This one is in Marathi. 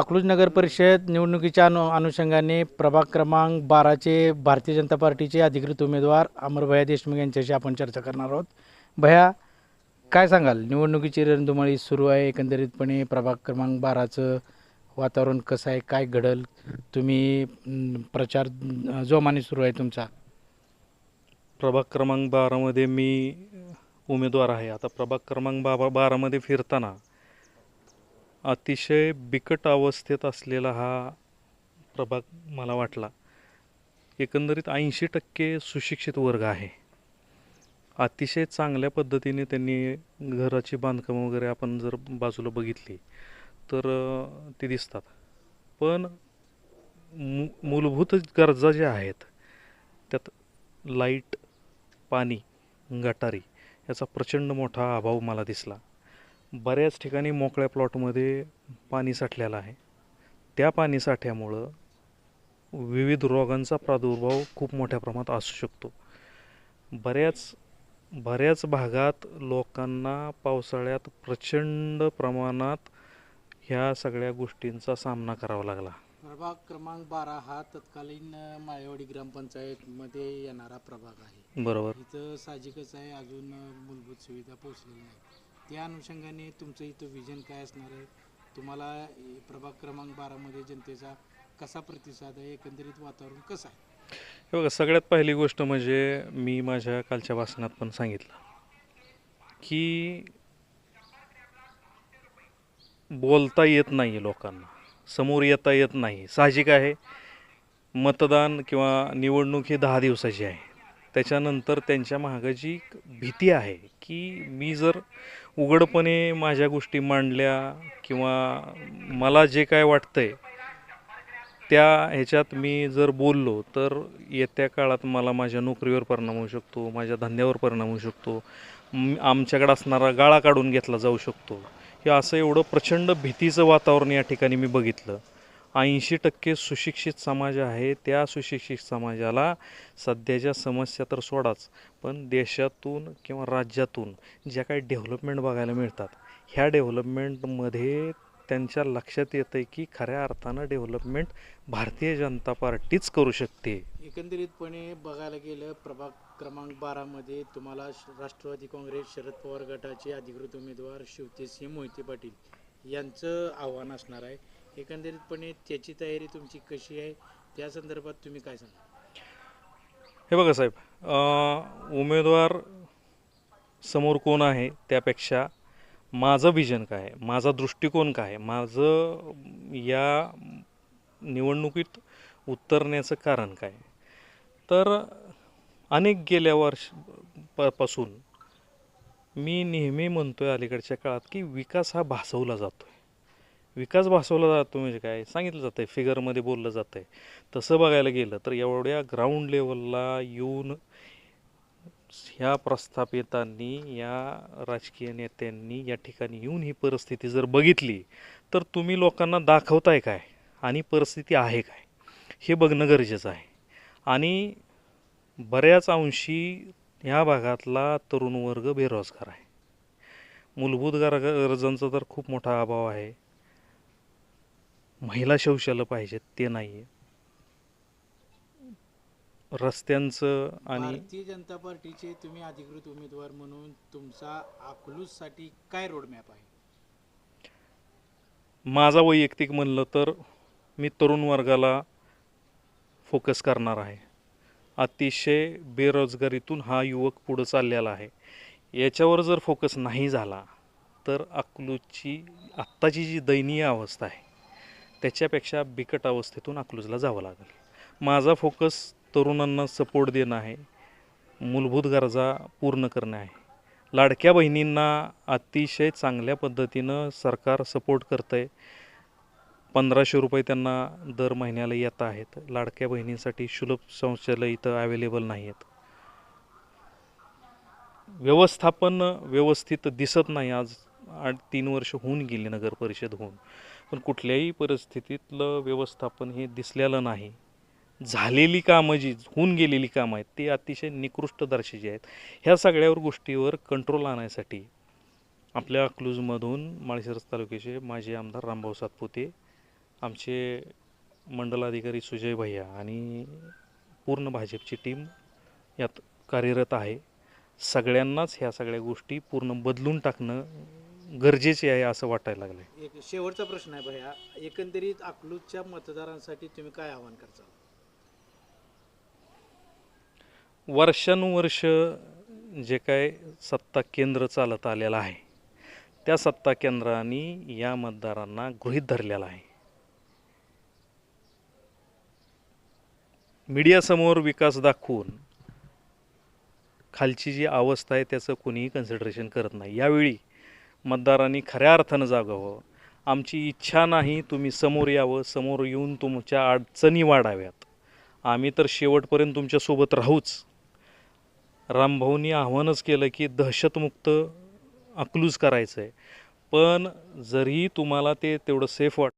अकलूज नगर परिषद निवडणुकीच्या अनु अनुषंगाने प्रभाग क्रमांक बाराचे भारतीय जनता पार्टीचे अधिकृत उमेदवार अमरभया देशमुख यांच्याशी आपण चर्चा करणार आहोत. भया काय सांगाल? निवडणुकीची रणधुमाळी सुरू आहे. एकंदरीतपणे प्रभाग क्रमांक बाराचं वातावरण कसं आहे? काय घडल? तुम्ही प्रचार जोमाने सुरू आहे तुमचा. प्रभाग क्रमांक बारामध्ये मी उमेदवार आहे. आता प्रभाग क्रमांक बाबा बारामध्ये फिरताना अतिशय बिकट अवस्थेत असलेला हा प्रभाग मला वाटला. एकंदरीत ऐंशी टक्के सुशिक्षित वर्ग आहे. अतिशय चांगल्या पद्धतीने त्यांनी घराची बांधकामं वगैरे आपण जर बाजूला बघितली तर ती दिसतात. पण मू मूलभूत गरजा ज्या आहेत त्यात लाइट पाणी गटारी याचा प्रचंड मोठा अभाव मला दिसला. बऱ्याच ठिकाणी मोकळ्या प्लॉटमध्ये पाणी साठलेलं आहे. त्या पाणी साठ्यामुळं विविध रोगांचा प्रादुर्भाव खूप मोठ्या प्रमाणात असू शकतो. बऱ्याच बऱ्याच भागात लोकांना पावसाळ्यात प्रचंड प्रमाणात ह्या सगळ्या गोष्टींचा सामना करावा लागला. प्रभाग क्रमांक बारा हा तत्कालीन माळेवाडी ग्रामपंचायतमध्ये येणारा प्रभाग आहे. बरोबर. इथं साहजिकच आहे अजून मूलभूत सुविधा पोहोचलेल्या नाही त्या अनुषंगाने तुमचं इथं विजन काय असणार आहे? तुम्हाला प्रभाग क्रमांक बारामध्ये जनतेचा कसा प्रतिसाद आहे? एकंदरीत वातावरण कसं आहे? हे बघा सगळ्यात पहिली गोष्ट म्हणजे मी माझ्या कालच्या भाषणात पण सांगितलं की बोलता येत नाही लोकांना. समोर येता येत नाही. साहजिक आहे मतदान किंवा निवडणूक ही दहा दिवसाची आहे. त्याच्यानंतर त्यांच्या मागं जी भीती आहे की मी जर उघडपणे माझ्या गोष्टी मांडल्या किंवा मला जे काय वाटतंय त्या ह्याच्यात मी जर बोललो तर येत्या काळात मला माझ्या नोकरीवर परिणाम होऊ शकतो माझ्या धंद्यावर परिणाम होऊ शकतो आमच्याकडे असणारा गाळा काढून घेतला जाऊ शकतो. हे असं एवढं प्रचंड भीतीचं वातावरण या ठिकाणी मी बघितलं. ऐंशी टक्के सुशिक्षित समाज आहे. त्या सुशिक्षित समाजाला सध्याच्या समस्या तर सोडाच पण देशातून किंवा राज्यातून ज्या काही डेव्हलपमेंट बघायला मिळतात ह्या डेव्हलपमेंटमध्ये त्यांच्या लक्षात येतं आहे की खऱ्या अर्थानं डेव्हलपमेंट भारतीय जनता पार्टीच करू शकते. एकंदरीतपणे बघायला गेलं प्रभाग क्रमांक बारामध्ये तुम्हाला राष्ट्रवादी काँग्रेस शरद पवार गटाचे अधिकृत उमेदवार शिवतेसिंह मोहिते पाटील यांचं आव्हान असणार आहे. एकंदरीतपणे त्याची तयारी तुमची कशी आहे? त्या संदर्भात तुम्ही काय सांगा हे बघा साहेब उमेदवार समोर कोण आहे त्यापेक्षा माझं विजन काय आहे माझा दृष्टिकोन काय आहे माझं या निवडणुकीत उतरण्याचं कारण काय तर अनेक गेल्या वर्ष प- पासून मी नेहमी म्हणतो आहे अलीकडच्या काळात की विकास हा भासवला जातोय. विकास भासवला जातो म्हणजे काय? सांगितलं जातं आहे फिगरमध्ये बोललं जातं आहे तसं बघायला गेलं तर एवढ्या ग्राउंड लेवलला येऊन ह्या प्रस्थापितांनी या राजकीय नेत्यांनी या ठिकाणी येऊन ही परिस्थिती जर बघितली तर तुम्ही लोकांना दाखवताय काय? आणि परिस्थिती आहे काय? हे बघणं गरजेचं आहे. आणि बऱ्याच अंशी ह्या भागातला तरुण वर्ग बेरोजगार आहे. मूलभूत गर गरजांचा तर खूप मोठा अभाव आहे. महिला शौचालय पाहिजेत ते नाही आहे रस्त्यांचं आणि भारतीय जनता पार्टीचे तुम्ही अधिकृत उमेदवार म्हणून तुमचा अकलूजसाठी काय रोडमॅप आहे? माझा वैयक्तिक म्हणलं तर मी तरुण वर्गाला फोकस करणार आहे. अतिशय बेरोजगारीतून हा युवक पुढं चाललेला आहे. याच्यावर जर फोकस नाही झाला तर अकलूजची आत्ताची जी दयनीय अवस्था आहे त्याच्यापेक्षा बिकट अवस्थेतून अकलूजला जावं लागेल. माझा फोकस तरुणांना सपोर्ट देणं आहे. मूलभूत गरजा पूर्ण करणं आहे. लाडक्या बहिणींना अतिशय चांगल्या पद्धतीनं सरकार सपोर्ट करतं आहे पंधराशे रुपये त्यांना दर महिन्याला येत आहेत. लाडक्या बहिणींसाठी सुलभ शौचालय इथं अवेलेबल नाही आहेत व्यवस्थापन व्यवस्थित दिसत नाही. आज आठ तीन वर्ष होऊन गेली नगर परिषद होऊन. पण कुठल्याही परिस्थितीतलं व्यवस्थापन हे दिसलेलं नाही. झालेली कामं जी होऊन गेलेली कामं आहेत ती अतिशय निकृष्ट दर्जाची आहेत. ह्या सगळ्यावर गोष्टीवर कंट्रोल आणण्यासाठी आपल्या अकलूजमधून माळशिरस तालुक्याचे माजी आमदार रामभाऊ सातपुते आमचे मंडलाधिकारी सुजय भैया आणि पूर्ण भाजपची टीम यात कार्यरत आहे. सगळ्यांनाच ह्या सगळ्या गोष्टी पूर्ण बदलून टाकणं गरजेचे आहे असं वाटायला लागलं आहे एक शेवटचा प्रश्न आहे भैया. एकंदरीत अकलूजच्या मतदारांसाठी तुम्ही काय आवाहन करता वर्षानुवर्ष जे काय सत्ता केंद्र चालत आलेलं आहे त्या सत्ता केंद्रांनी या मतदारांना गृहीत धरलेलं आहे. मीडियासमोर विकास दाखवून खालची जी अवस्था आहे त्याचं कोणीही कन्सिडरेशन करत नाही. यावेळी मतदारांनी खऱ्या अर्थानं जागावं. आमची इच्छा नाही तुम्ही समोर यावं समोर येऊन तुमच्या अडचणी वाढाव्यात. आम्ही तर शेवटपर्यंत तुमच्यासोबत राहूच. रामभाऊनी आव्हानच केलं की दहशतमुक्त अकलूज करायचं आहे पण जरी तुम्हाला ते तेवढं सेफ वाट